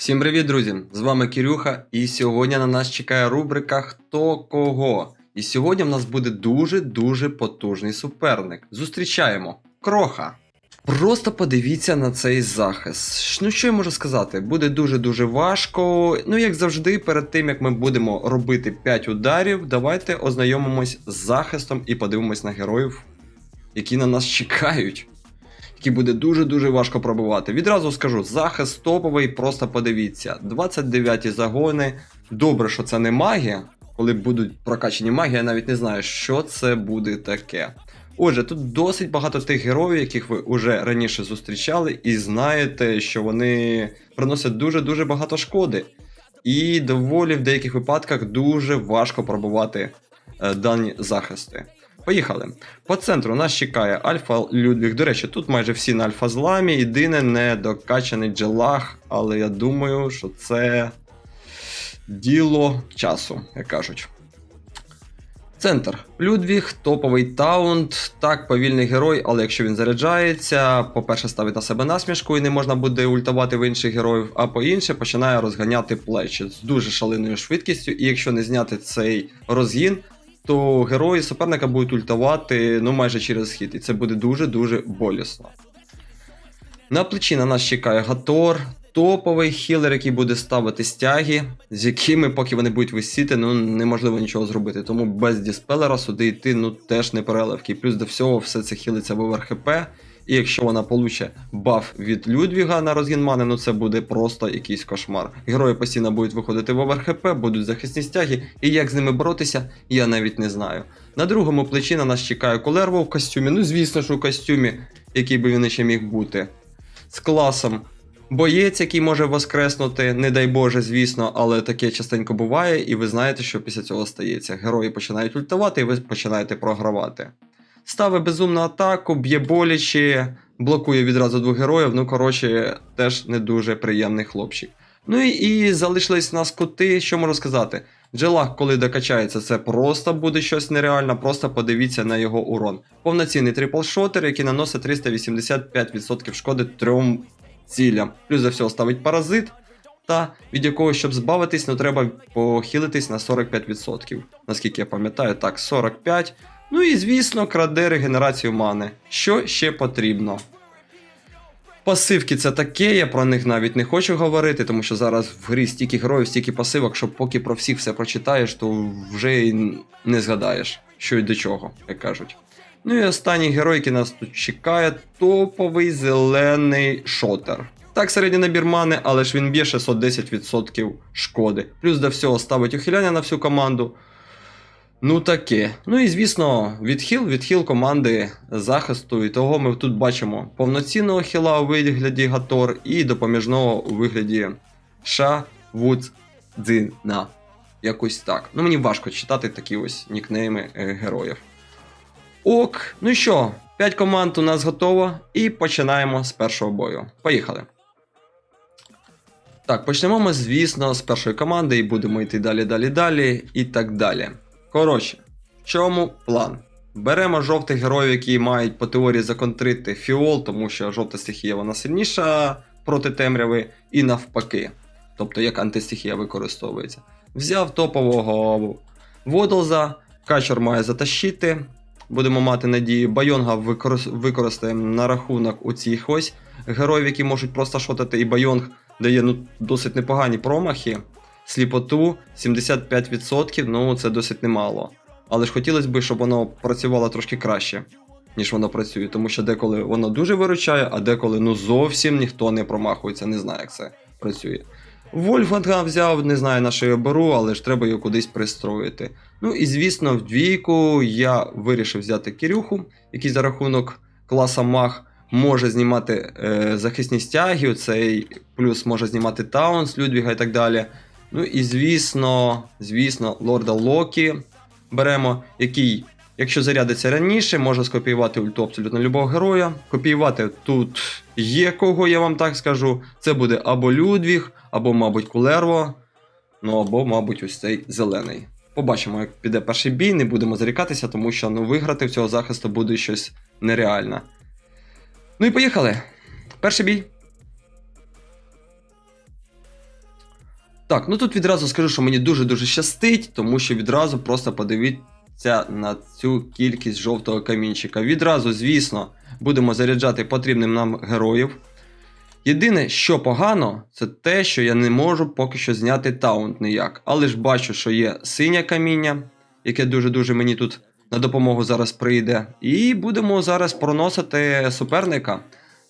Всім привіт, друзі! З вами Кирюха, і сьогодні на нас чекає рубрика Хто кого. І сьогодні в нас буде дуже-дуже потужний суперник. Зустрічаємо Кроха. Просто подивіться на цей захист. Ну що я можу сказати? Буде дуже-дуже важко. Ну, як завжди, перед тим як ми будемо робити 5 ударів, давайте ознайомимось з захистом і подивимось на героїв, які на нас чекають. Які буде дуже-дуже важко пробивати. Відразу скажу, захист топовий, просто подивіться. 29 загони. Добре, що це не магія. Коли будуть прокачені магії, я навіть не знаю, що це буде таке. Отже, тут досить багато тих героїв, яких ви вже раніше зустрічали, і знаєте, що вони приносять дуже-дуже багато шкоди. І доволі в деяких випадках дуже важко пробувати е, дані захисти. Поїхали. По центру нас чекає Альфа Людвіг. До речі, тут майже всі на альфа зламі. Єдине недокачаний джелах, але я думаю, що це діло часу, як кажуть. Центр. Людвіг, топовий таунт. Так, повільний герой, але якщо він заряджається, по-перше, ставить на себе насмішку і не можна буде ультувати в інших героїв, а по-інше, починає розганяти плечі з дуже шаленою швидкістю. І якщо не зняти цей розгін, то герої суперника будуть ультувати ну майже через хід, і це буде дуже-дуже болісно. На плечі на нас чекає Гатор, топовий хілер, який буде ставити стяги, з якими, поки вони будуть висіти, ну неможливо нічого зробити. Тому без діспелера сюди йти ну теж не переливки. Плюс до всього все це хілиться в ОВРХП. І якщо вона получить баф від Людвіга на розгін мани, ну це буде просто якийсь кошмар. Герої постійно будуть виходити в ОВРХП, будуть захисні стяги, і як з ними боротися, я навіть не знаю. На другому плечі на нас чекає Колерво в костюмі. Ну, звісно ж, у костюмі, який би він ще міг бути. З класом. Боєць, який може воскреснути, не дай Боже, звісно, але таке частенько буває, і ви знаєте, що після цього стається. Герої починають ультувати, і ви починаєте програвати. Ставить безумну атаку, б'є боляче, блокує відразу двох героїв. Ну, коротше, теж не дуже приємний хлопчик. Ну і, і залишились нас кути, що можу сказати. Джелах, коли докачається, це просто буде щось нереальне, просто подивіться на його урон. Повноцінний трипл-шотер, який наносить 385% шкоди трьом цілям. Плюс за всього ставить паразит, та від якого, щоб збавитись, ну треба похилитись на 45%. Наскільки я пам'ятаю, так, 45%. Ну і звісно, краде регенерацію мани. Що ще потрібно? Пасивки це таке, я про них навіть не хочу говорити, тому що зараз в грі стільки героїв, стільки пасивок, що поки про всіх все прочитаєш, то вже й не згадаєш, що й до чого, як кажуть. Ну і останній герой, який нас тут чекає, топовий зелений шотер. Так, середній набір мани, але ж він б'є 610% шкоди. Плюс до всього ставить ухиляння на всю команду. Ну таке. Ну і звісно, відхил, відхил команди захисту. І того ми тут бачимо повноцінного хіла у вигляді Гатор і допоміжного у вигляді Ша Вудзина. Якось так. Ну мені важко читати такі ось нікнейми е, героїв. Ок, ну що, 5 команд у нас готово, і починаємо з першого бою. Поїхали. Так, почнемо ми, звісно, з першої команди і будемо йти далі, далі, далі і так далі. Коротше, в чому план? Беремо жовтих героїв, які мають по теорії законтрити фіол, тому що жовта стихія вона сильніша проти темряви, і навпаки. Тобто як антистихія використовується. Взяв топового Водолза, качер має затащити. Будемо мати надію, Байонга використаємо на рахунок у цих ось героїв, які можуть просто шотати, і Байонг дає ну, досить непогані промахи. Сліпоту 75%, ну це досить немало. Але ж хотілося б, щоб воно працювало трошки краще, ніж воно працює, тому що деколи воно дуже виручає, а деколи ну зовсім ніхто не промахується, не знаю, як це працює. Вольфганга взяв, не знаю на що я беру, але ж треба його кудись пристроїти. Ну і звісно, в двійку я вирішив взяти Кирюху, який за рахунок класа Маг може знімати е, захисні стяги, цей плюс може знімати Таунс, Людвіга і так далі. Ну і звісно, звісно, лорда Локі беремо, який, якщо зарядиться раніше, може скопіювати ульту абсолютно любого героя. Копіювати тут є кого, я вам так скажу. Це буде або Людвіг, або, мабуть, Кулерво, ну або, мабуть, ось цей зелений. Побачимо, як піде перший бій, не будемо зарікатися, тому що ну, виграти в цього захисту буде щось нереальне. Ну і поїхали. Перший бій. Так, ну тут відразу скажу, що мені дуже-дуже щастить, тому що відразу просто подивіться на цю кількість жовтого камінчика. Відразу, звісно, будемо заряджати потрібним нам героїв. Єдине, що погано, це те, що я не можу поки що зняти таунт ніяк. Але ж бачу, що є синє каміння, яке дуже-дуже мені тут на допомогу зараз прийде. І будемо зараз проносити суперника.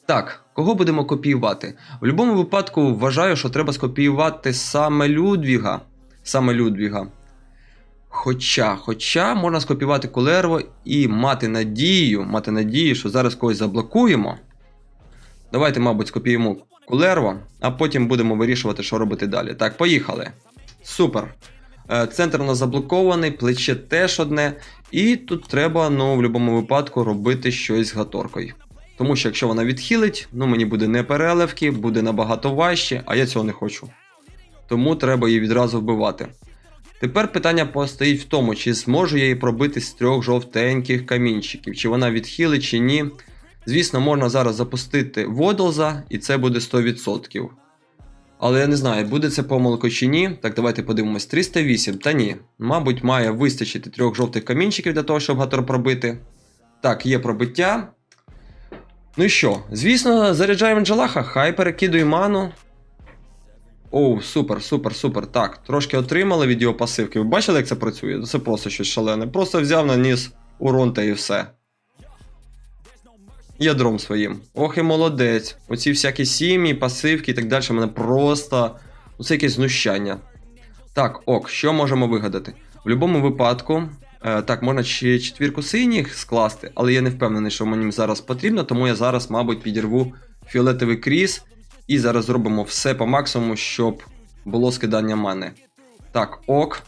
Так, кого будемо копіювати? В будь-якому випадку вважаю, що треба скопіювати саме Людвіга. Саме Людвіга. Хоча, хоча можна скопіювати Кулерво і мати надію, мати надію, що зараз когось заблокуємо. Давайте, мабуть, скопіюємо Кулерво, а потім будемо вирішувати, що робити далі. Так, поїхали. Супер. Е, Центр у нас заблокований, плече теж одне. І тут треба, ну, в будь-якому випадку робити щось з гаторкою. Тому що якщо вона відхилить, ну мені буде не переливки, буде набагато важче, а я цього не хочу. Тому треба її відразу вбивати. Тепер питання постоїть в тому, чи зможу я її пробити з трьох жовтеньких камінчиків, чи вона відхилить, чи ні. Звісно, можна зараз запустити Водолза, і це буде 100%. Але я не знаю, буде це помилкою чи ні. Так, давайте подивимось. 308, та ні. Мабуть, має вистачити трьох жовтих камінчиків для того, щоб гатор пробити. Так, є пробиття. Ну і що? Звісно, заряджаємо Джалаха, хай перекидує ману. Оу, супер, супер, супер. Так, трошки отримали від його пасивки. Ви бачили, як це працює? Це просто щось шалене. Просто взяв, наніс урон та і все. Ядром своїм. Ох і молодець. Оці всякі сім'ї, пасивки і так далі. Мене просто. Ну, це якесь знущання. Так, ок, що можемо вигадати? В будь-якому випадку. Е, так, можна ще четвірку синіх скласти, але я не впевнений, що мені зараз потрібно, тому я зараз, мабуть, підірву фіолетовий кріс і зараз зробимо все по максимуму, щоб було скидання мани. Так, ок.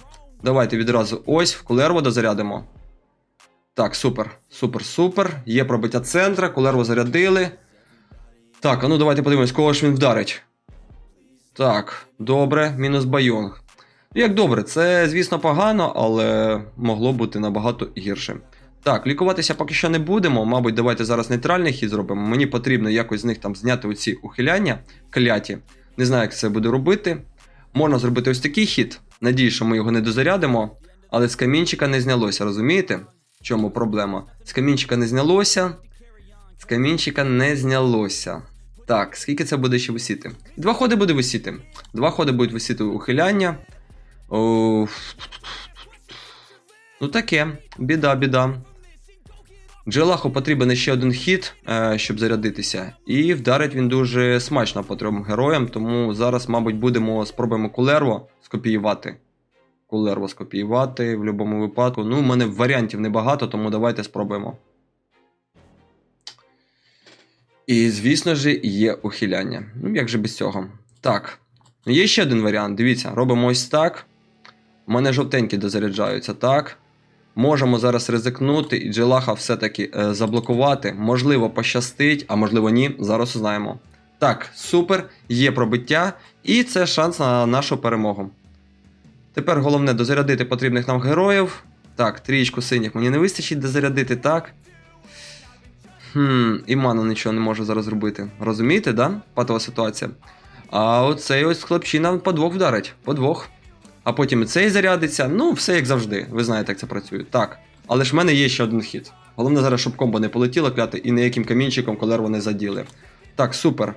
Давайте відразу ось в кулерво дозарядимо. Так, супер, супер, супер. Є пробиття центра, кулерво зарядили. Так, а ну давайте подивимось, кого ж він вдарить. Так, добре, мінус байонг. Як добре, це, звісно, погано, але могло бути набагато гірше. Так, лікуватися поки що не будемо. Мабуть, давайте зараз нейтральний хід зробимо. Мені потрібно якось з них там зняти оці ухиляння кляті. Не знаю, як це буде робити. Можна зробити ось такий хід. Надію, що ми його не дозарядимо, але з камінчика не знялося, розумієте? В чому проблема? З камінчика не знялося. З камінчика не знялося. Так, скільки це буде ще висіти? Два ходи буде висіти. Два ходи будуть висіти ухиляння. Ну таке, біда, біда. Джелаху потрібен ще один хід, е, щоб зарядитися. І вдарить він дуже смачно по трьом героям, тому зараз, мабуть, будемо спробуємо кулерво скопіювати. Кулерво скопіювати в будь-якому випадку. Ну, у мене варіантів небагато, тому давайте спробуємо. І, звісно ж, є ухиляння. Ну, як же без цього? Так. Є ще один варіант. Дивіться, робимо ось так. Мене жовтенькі дозаряджаються, так. Можемо зараз ризикнути і Джелаха все-таки е, заблокувати. Можливо, пощастить, а можливо, ні. Зараз узнаємо. Так, супер, є пробиття, і це шанс на нашу перемогу. Тепер головне дозарядити потрібних нам героїв. Так, трієчку синіх мені не вистачить дозарядити, так. Хм, і ману нічого не можу зараз зробити. Розумієте, да? Патова ситуація. А оцей ось хлопчина по двох вдарить. По двох. А потім і цей зарядиться. Ну, все як завжди. Ви знаєте, як це працює. Так. Але ж в мене є ще один хід. Головне зараз, щоб комбо не полетіло кляти і ніяким камінчиком колерво не заділи. Так, супер.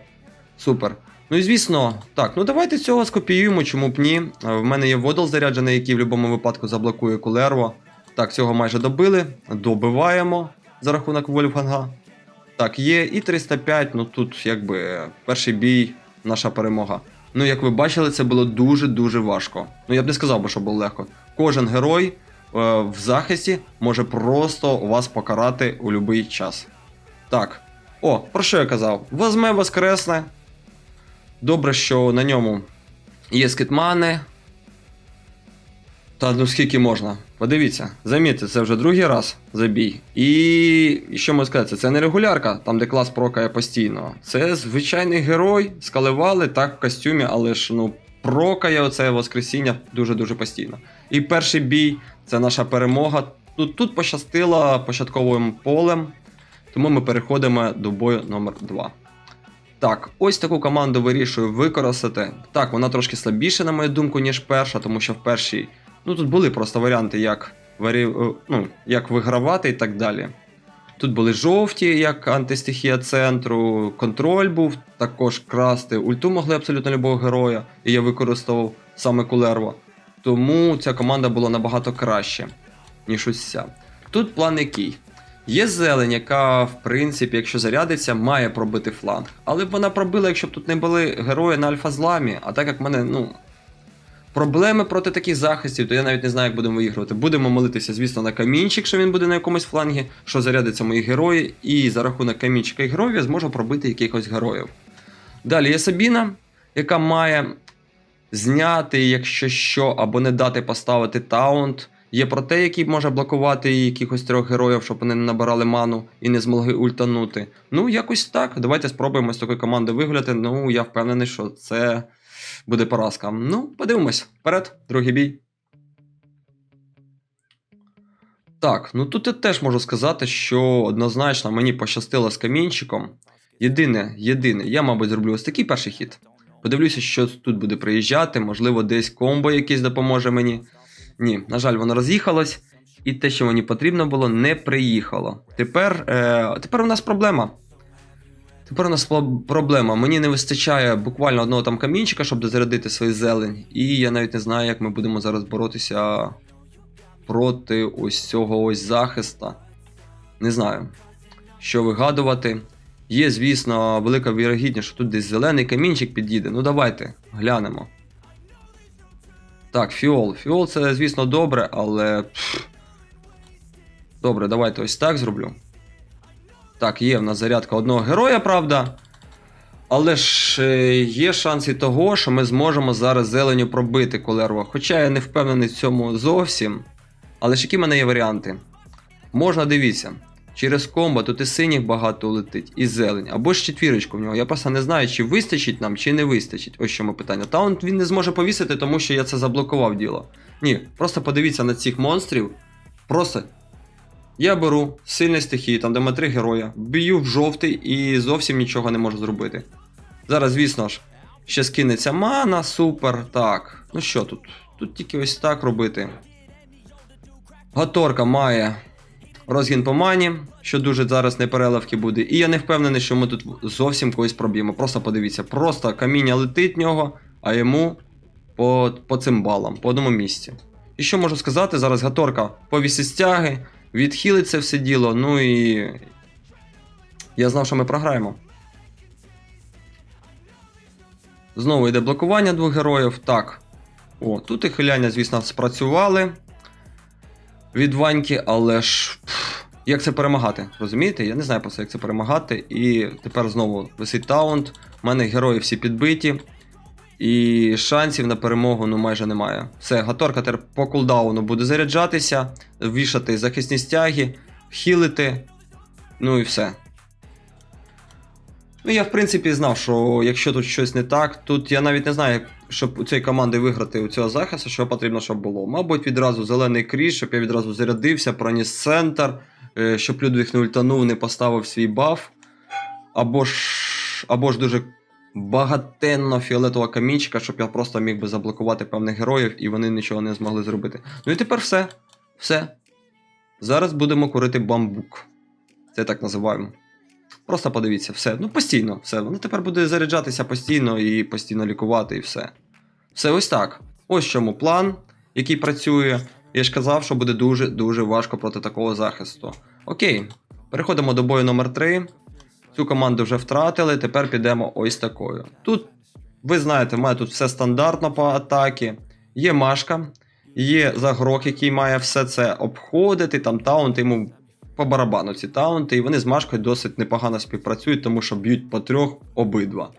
Супер. Ну і звісно, так, ну давайте цього скопіюємо, чому б ні. Е, В мене є водол заряджений, який в будь-якому випадку заблокує кулерво. Так, цього майже добили. Добиваємо за рахунок Вольфганга. Так, є і 305, ну тут якби перший бій, наша перемога. Ну, як ви бачили, це було дуже-дуже важко. Ну, я б не сказав би, що було легко. Кожен герой е, в захисті може просто вас покарати у будь-який час. Так. О, про що я казав? Возьме воскресне. Добре, що на ньому є скітмани. Та ну скільки можна. Подивіться, замітьте, це вже другий раз забій. І, що можу сказати, це не регулярка, там де клас прокає постійно. Це звичайний герой, скаливали так в костюмі, але ж ну прокає оце воскресіння дуже-дуже постійно. І перший бій це наша перемога. Тут, тут пощастило початковим полем, тому ми переходимо до бою номер 2 Так, ось таку команду вирішую використати. Так, вона трошки слабіша, на мою думку, ніж перша, тому що в першій. Ну тут були просто варіанти, як, варі... е, ну, як вигравати і так далі. Тут були жовті, як антистихія центру, контроль був, також красти. Ульту могли абсолютно любого героя, і я використовував саме Кулерво. Тому ця команда була набагато краще, ніж ось ця. Тут план який? Є зелень, яка, в принципі, якщо зарядиться, має пробити фланг. Але б вона пробила, якщо б тут не були герої на альфа-зламі, а так як в мене, ну. Проблеми проти таких захистів, то я навіть не знаю, як будемо виігрувати. Будемо молитися, звісно, на камінчик, що він буде на якомусь флангі, що зарядиться мої герої, і за рахунок камінчика і героїв я зможу пробити якихось героїв. Далі є Сабіна, яка має зняти, якщо що, або не дати поставити таунт. Є проте, який може блокувати якихось трьох героїв, щоб вони не набирали ману і не змогли ультанути. Ну, якось так. Давайте спробуємо з такої команди вигуляти. Ну, я впевнений, що це буде поразка. Ну, подивимось. Вперед, другий бій. Так, ну тут я теж можу сказати, що однозначно мені пощастило з камінчиком. Єдине, єдине, я, мабуть, зроблю ось такий перший хід. Подивлюся, що тут буде приїжджати, можливо, десь комбо якесь допоможе мені. Ні, на жаль, воно роз'їхалось, і те, що мені потрібно було, не приїхало. Тепер, е, тепер у нас проблема. Тепер у нас проблема. Мені не вистачає буквально одного там камінчика, щоб дозарядити свою зелень. І я навіть не знаю, як ми будемо зараз боротися проти ось цього ось захиста. Не знаю, що вигадувати. Є, звісно, велика вірогідність, що тут десь зелений камінчик підійде. Ну давайте глянемо. Так, фіол. Фіол це, звісно, добре, але. Добре, давайте ось так зроблю. Так, є в нас зарядка одного героя, правда. Але ж е, є шанс і того, що ми зможемо зараз зеленю пробити колерва. Хоча я не впевнений в цьому зовсім. Але ж які в мене є варіанти? Можна дивіться. Через комбо тут і синіх багато летить, і зелень, або ж четвірочку в нього. Я просто не знаю, чи вистачить нам, чи не вистачить. Ось чому питання. Таунт він не зможе повісити, тому що я це заблокував діло. Ні, просто подивіться на цих монстрів. Просто я беру сильні стихії, там де ми три героя, б'ю в жовтий і зовсім нічого не можу зробити. Зараз, звісно ж, ще скинеться мана, супер. Так. Ну що тут? Тут тільки ось так робити. Гаторка має розгін по мані, що дуже зараз не переливки буде. І я не впевнений, що ми тут зовсім когось проб'ємо. Просто подивіться, просто каміння летить в нього, а йому по, по цим балам, по одному місці. І що можу сказати? Зараз Гаторка повісить стяги, відхилить це все діло, ну і. Я знав, що ми програємо. Знову йде блокування двох героїв. Так. О, тут і хиляння, звісно, спрацювали від Ваньки, але ж. як це перемагати? Розумієте? Я не знаю просто, як це перемагати. І тепер знову висить таунт. У мене герої всі підбиті. І шансів на перемогу ну майже немає. Все, Гаторка тепер по кулдауну буде заряджатися, вішати захисні стяги, хілити. Ну і все. Ну, я в принципі знав, що якщо тут щось не так, тут я навіть не знаю, щоб у цієї команди виграти у цього захисту, що потрібно, щоб було. Мабуть, відразу зелений кріж, щоб я відразу зарядився, проніс центр, е, щоб Людвіг не ультанув, не поставив свій баф. Або ж, або ж дуже багатенно фіолетова камінчика, щоб я просто міг би заблокувати певних героїв і вони нічого не змогли зробити. Ну і тепер все. Все. Зараз будемо курити бамбук. Це так називаємо. Просто подивіться, все. Ну, постійно, все. Воно тепер буде заряджатися постійно і постійно лікувати, і все. Все ось так. Ось чому план, який працює. Я ж казав, що буде дуже-дуже важко проти такого захисту. Окей, переходимо до бою номер 3 Цю команду вже втратили, тепер підемо ось такою. Тут, ви знаєте, мене тут все стандартно по атакі. Є Машка, є Загрок, який має все це обходити, там таунти йому по барабану ці таунти, і вони з Машкою досить непогано співпрацюють, тому що б'ють по трьох обидва.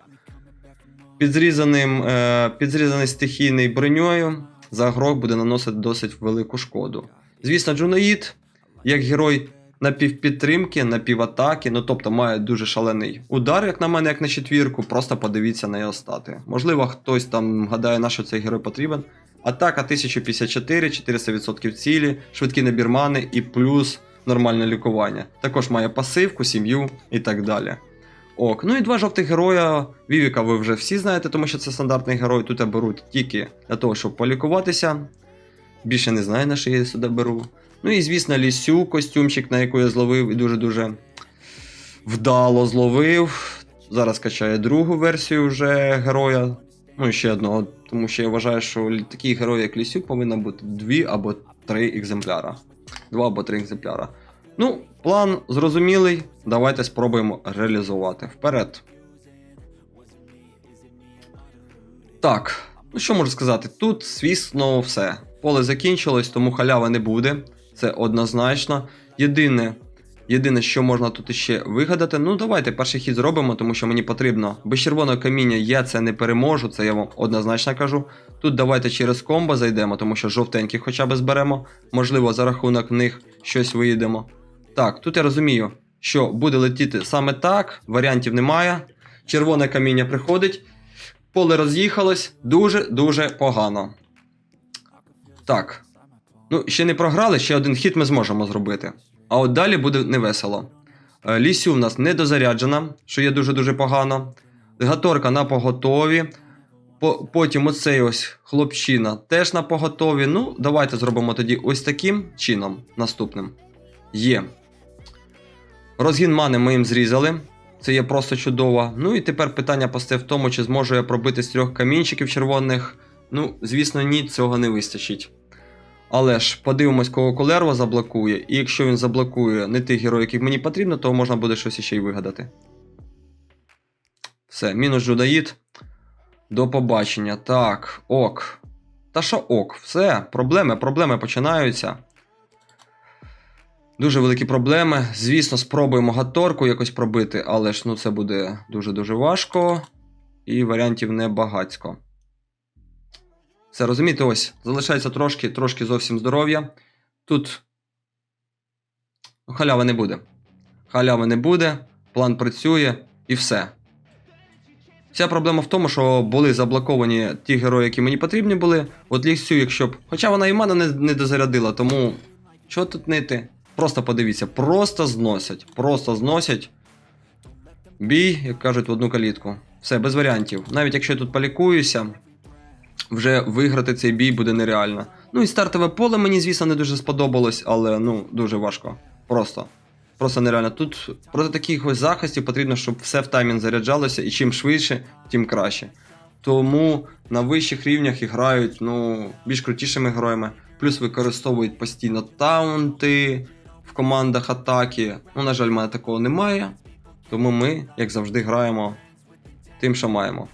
Підзрізаним, е, підзрізаний стихійний броньою, Загрок буде наносити досить велику шкоду. Звісно, Джунаїд, як герой напівпідтримки, напіватаки, ну тобто має дуже шалений удар, як на мене, як на четвірку. Просто подивіться на його стати. Можливо, хтось там гадає, на що цей герой потрібен. Атака 1054, 400% цілі, швидкі набір мани і плюс нормальне лікування. Також має пасивку, сім'ю і так далі. Ок. Ну і два жовтих героя. Вівіка ви вже всі знаєте, тому що це стандартний герой. Тут я беру тільки для того, щоб полікуватися. Більше не знаю, на що я сюди беру. Ну і, звісно, лісю, костюмчик, на яку я зловив і дуже-дуже вдало зловив. Зараз качаю другу версію вже героя. Ну і ще одного, тому що я вважаю, що такий герой, як Лісю, повинно бути дві або три екземпляра. Два або три екземпляра. Ну, план зрозумілий. Давайте спробуємо реалізувати. Вперед. Так, ну що можу сказати? Тут, звісно, все. Поле закінчилось, тому халяви не буде. Це однозначно. Єдине, єдине, що можна тут ще вигадати. Ну, давайте перший хід зробимо, тому що мені потрібно. Без червоного каміння я це не переможу, це я вам однозначно кажу. Тут давайте через комбо зайдемо, тому що жовтеньких хоча б зберемо. Можливо, за рахунок них щось виїдемо. Так, тут я розумію, що буде летіти саме так, варіантів немає. Червоне каміння приходить. Поле роз'їхалось дуже-дуже погано. Так. Ну, ще не програли, ще один хід ми зможемо зробити. А от далі буде невесело. Е, Лісю в нас недозаряджена, що є дуже-дуже погано. Гаторка на поготові. Потім оцей ось хлопчина теж на поготові. Ну, давайте зробимо тоді ось таким чином наступним. Є. Розгін мани ми їм зрізали. Це є просто чудово. Ну і тепер питання постає в тому, чи зможу я пробити з трьох камінчиків червоних. Ну, звісно, ні, цього не вистачить. Але ж подивимось, кого Колерва заблокує, і якщо він заблокує не тих героїв, яких мені потрібно, то можна буде щось ще й вигадати. Все, мінус Джудаїд. До побачення. Так, ок. Та що ок, все, проблеми, проблеми починаються. Дуже великі проблеми. Звісно, спробуємо гаторку якось пробити, але ж ну, це буде дуже-дуже важко. І варіантів небагацько. Все, розумієте, ось, залишається трошки, трошки зовсім здоров'я. Тут халяви не буде. Халяви не буде, план працює і все. Вся проблема в тому, що були заблоковані ті герої, які мені потрібні були. От Лісю, якщо б. Хоча вона і мене не, не дозарядила, тому. Що тут нити? Просто подивіться, просто зносять. Просто зносять. Бій, як кажуть, в одну калітку. Все, без варіантів. Навіть якщо я тут полікуюся, вже виграти цей бій буде нереально. Ну і стартове поле мені, звісно, не дуже сподобалось, але ну, дуже важко. Просто. Просто нереально. Тут проти таких ось захистів потрібно, щоб все в таймінг заряджалося, і чим швидше, тим краще. Тому на вищих рівнях і грають ну, більш крутішими героями, плюс використовують постійно таунти в командах атаки. Ну, на жаль, в мене такого немає. Тому ми, як завжди, граємо тим, що маємо.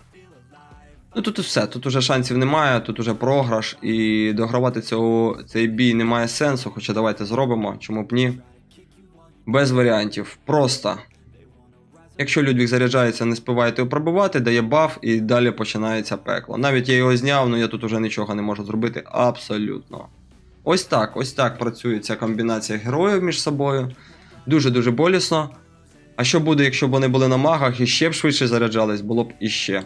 Ну тут і все, тут уже шансів немає, тут уже програш, і догравати цього, цей бій немає сенсу, хоча давайте зробимо, чому б ні. Без варіантів. Просто. Якщо Людвіг заряджається, не спивайте його пробивати, дає баф і далі починається пекло. Навіть я його зняв, але я тут уже нічого не можу зробити абсолютно. Ось так, ось так працює ця комбінація героїв між собою. Дуже-дуже болісно. А що буде, якщо б вони були на магах і ще б швидше заряджались, було б іще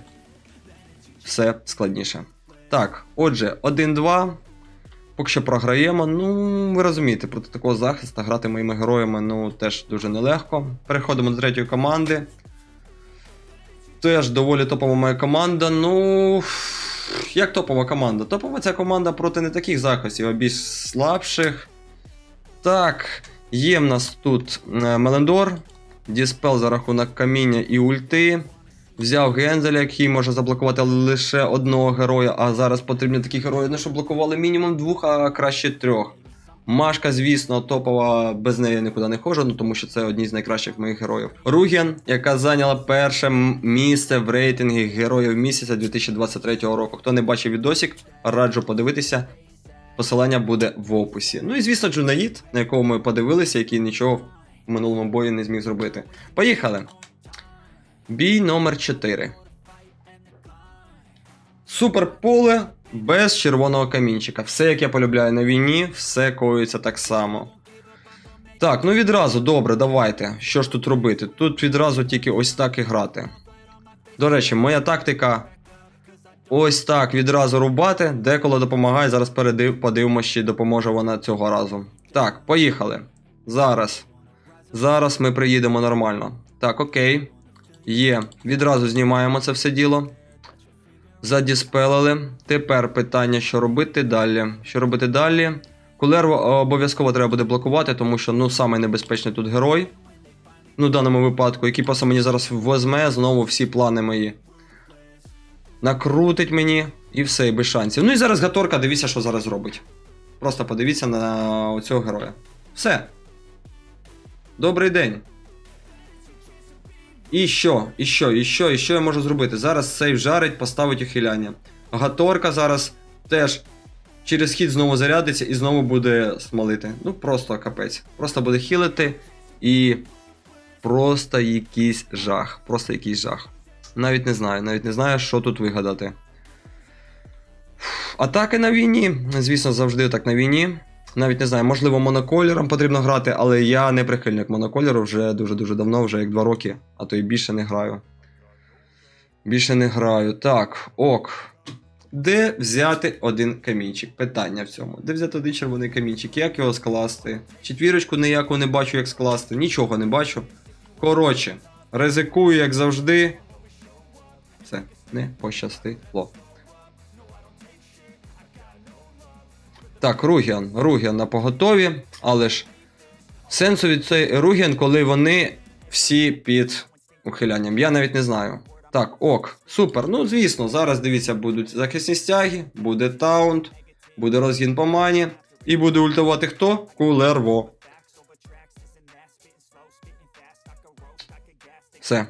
все складніше. Так, отже, 1-2. Поки що програємо. Ну, ви розумієте, проти такого захисту грати моїми героями ну, теж дуже нелегко. Переходимо до третьої команди. Теж доволі топова моя команда. Ну. Як топова команда? Топова ця команда проти не таких захистів, а більш слабших. Так, є в нас тут е, Мелендор. Діспел за рахунок каміння і ульти. Взяв Гензеля, який може заблокувати лише одного героя, а зараз потрібні такі герої, ну, щоб блокували мінімум двох, а краще трьох. Машка, звісно, топова, без неї нікуди не ходжу, ну тому що це одні з найкращих моїх героїв. Руген, яка зайняла перше місце в рейтингі героїв місяця 2023 року. Хто не бачив відосик, раджу подивитися. Посилання буде в описі. Ну і звісно, Джунаїд, на якого ми подивилися, який нічого в минулому бої не зміг зробити. Поїхали! Бій номер 4. Суперполе без червоного камінчика. Все, як я полюбляю на війні, все коїться так само. Так, ну відразу, добре, давайте. Що ж тут робити? Тут відразу тільки ось так і грати. До речі, моя тактика. Ось так відразу рубати, деколи допомагає. Зараз передив, подивимося, чи допоможе вона цього разу. Так, поїхали. Зараз. Зараз ми приїдемо нормально. Так, окей. Є. Відразу знімаємо це все діло. Задіспелили. Тепер питання, що робити далі. Що робити далі? Кулерву е, обов'язково треба буде блокувати, тому що ну, самий небезпечний тут герой. Ну, в даному випадку, який просто мені зараз возьме знову всі плани мої. Накрутить мені і все, і без шансів. Ну і зараз Гаторка, дивіться, що зараз робить. Просто подивіться на цього героя. Все. Добрий день. І що? І що? І що? І що я можу зробити? Зараз сейв жарить, поставить ухиляння. Гаторка зараз теж через хід знову зарядиться і знову буде смолити. Ну просто капець. Просто буде хілити і просто якийсь жах. Просто якийсь жах. Навіть не знаю, навіть не знаю, що тут вигадати. Атаки на війні, звісно, завжди так на війні. Навіть не знаю, можливо, монокольором потрібно грати, але я не прихильник монокольору вже дуже-дуже давно, вже як 2 роки, а то і більше не граю. Більше не граю. Так, ок. Де взяти один камінчик? Питання в цьому. Де взяти один червоний камінчик? Як його скласти? Четвірочку ніяку не бачу, як скласти. Нічого не бачу. Коротше, ризикую, як завжди. Все, не пощастило. Так, Ругіан. Ругіан на поготові, але ж сенсу від цей Ругіан, коли вони всі під ухилянням. Я навіть не знаю. Так, ок, супер. Ну, звісно, зараз дивіться, будуть захисні стяги, буде таунт, буде розгін по мані, і буде ультувати хто? Кулерво. Все.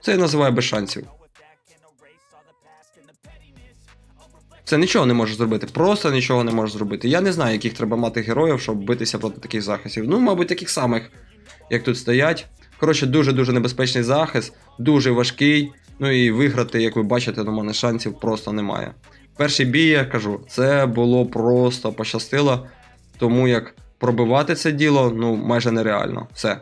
Це я називаю без шансів. Це нічого не може зробити, просто нічого не може зробити. Я не знаю, яких треба мати героїв, щоб битися проти таких захистів. Ну, мабуть, таких самих, як тут стоять. Коротше, дуже-дуже небезпечний захист, дуже важкий. Ну і виграти, як ви бачите, у мене шансів просто немає. Перший бій, я кажу, це було просто пощастило, тому як пробивати це діло ну майже нереально. Все.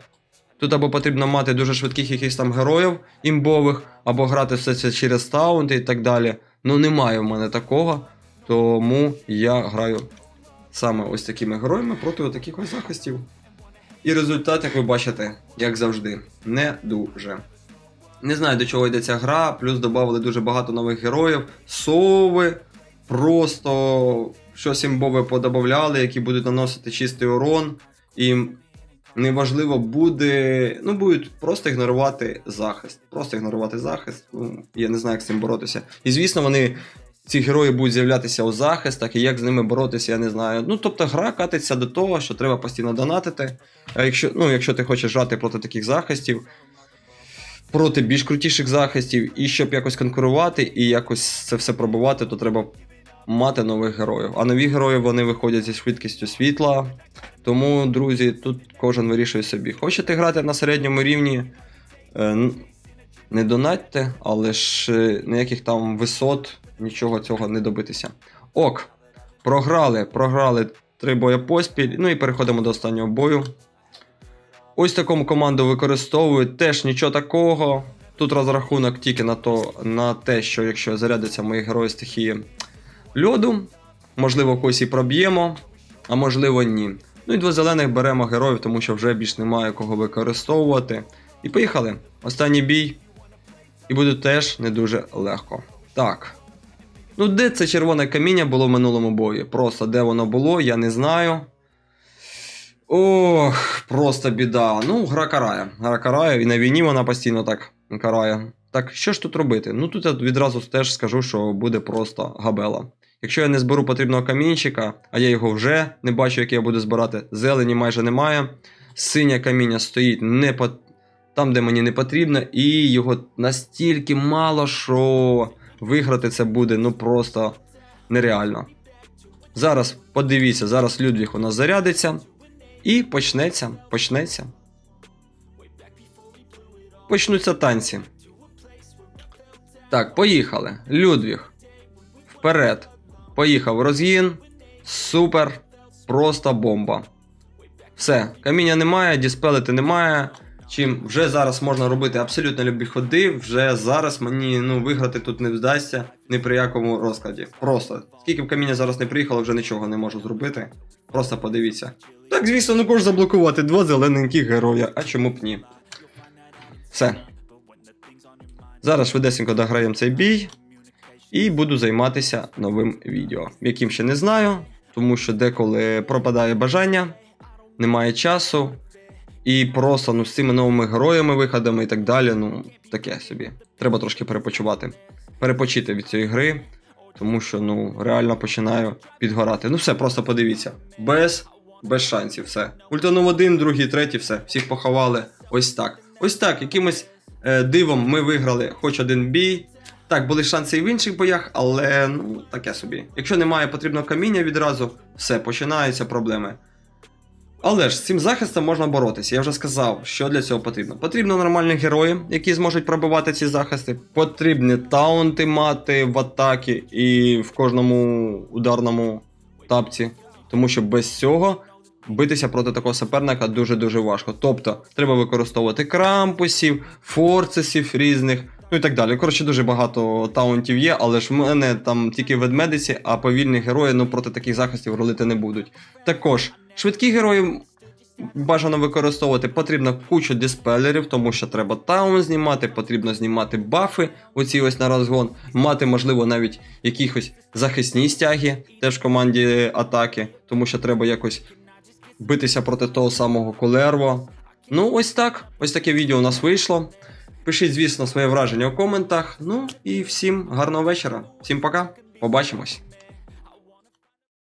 Тут або потрібно мати дуже швидких якихось там героїв імбових, або грати все це через таунти і так далі. Ну немає в мене такого, тому я граю саме ось такими героями проти таких ось захистів. І результат, як ви бачите, як завжди, не дуже. Не знаю, до чого йде ця гра, плюс додали дуже багато нових героїв, сови, просто щось імбове подобавляли, які будуть наносити чистий урон. І неважливо буде. Ну, будуть просто ігнорувати захист. Просто ігнорувати захист. Ну, я не знаю, як з цим боротися. І звісно, вони. Ці герої будуть з'являтися у захистах, і як з ними боротися, я не знаю. Ну, тобто, гра катиться до того, що треба постійно донатити. А якщо, ну, якщо ти хочеш грати проти таких захистів, проти більш крутіших захистів, і щоб якось конкурувати і якось це все пробувати, то треба мати нових героїв. А нові герої вони виходять зі швидкістю світла. Тому, друзі, тут кожен вирішує собі. Хочете грати на середньому рівні, е, не донатьте, але ж е, ніяких там висот, нічого цього не добитися. Ок, програли, програли три бої поспіль. Ну і переходимо до останнього бою. Ось такому команду використовують теж нічого такого. Тут розрахунок тільки на, то, на те, що якщо зарядяться мої герої стихії льоду, можливо, когось і проб'ємо, а можливо ні. Ну і два зелених беремо героїв, тому що вже більш немає кого використовувати. І поїхали. Останній бій. І буде теж не дуже легко. Так. Ну, де це червоне каміння було в минулому бої? Просто де воно було, я не знаю. Ох, просто біда. Ну, гра карає. Гра карає, і на війні вона постійно так карає. Так, що ж тут робити? Ну тут я відразу теж скажу, що буде просто габела. Якщо я не зберу потрібного камінчика, а я його вже не бачу, який я буду збирати, зелені майже немає. Синє каміння стоїть не по... там, де мені не потрібно, і його настільки мало, що виграти це буде ну просто нереально. Зараз подивіться, зараз Людвіг у нас зарядиться. І почнеться, почнеться. Почнуться танці. Так, поїхали. Людвіг. Вперед. Поїхав розгін. Супер. Просто бомба. Все, каміння немає, діспелити немає. Чим вже зараз можна робити абсолютно любі ходи. Вже зараз мені ну, виграти тут не вдасться ні при якому розкладі. Просто. Скільки б каміння зараз не приїхало, вже нічого не можу зробити. Просто подивіться. Так, звісно, не можу заблокувати два зелененьких героя, а чому б ні? Все. Зараз швидесенько дограємо цей бій і буду займатися новим відео, яким ще не знаю, тому що деколи пропадає бажання, немає часу. І просто ну, з цими новими героями, виходами і так далі, ну, таке собі. Треба трошки перепочивати. Перепочити від цієї гри, тому що ну, реально починаю підгорати. Ну все, просто подивіться. Без, без шансів, все. Ультанув один, другий, третій, все. Всіх поховали. Ось так. Ось так, якимось е, дивом ми виграли хоч один бій. Так, були шанси і в інших боях, але ну, таке собі. Якщо немає потрібного каміння відразу, все, починаються проблеми. Але ж з цим захистом можна боротися. Я вже сказав, що для цього потрібно. Потрібно нормальні герої, які зможуть пробивати ці захисти. Потрібні таунти мати в атакі і в кожному ударному тапці. Тому що без цього битися проти такого суперника дуже-дуже важко. Тобто, треба використовувати крампусів, форцесів різних. Ну і так далі. Коротше, дуже багато таунтів є, але ж в мене там тільки ведмедиці, а повільні герої ну, проти таких захистів ролити не будуть. Також швидкі герої бажано використовувати. Потрібно кучу диспелерів, тому що треба таун знімати, потрібно знімати бафи, оці ось на розгон, мати, можливо, навіть якісь захисні стяги теж в команді атаки, тому що треба якось битися проти того самого Колерво. Ну, ось так. Ось таке відео у нас вийшло. Пишіть, звісно, своє враження у коментах. Ну і всім гарного вечора. Всім пока. Побачимось.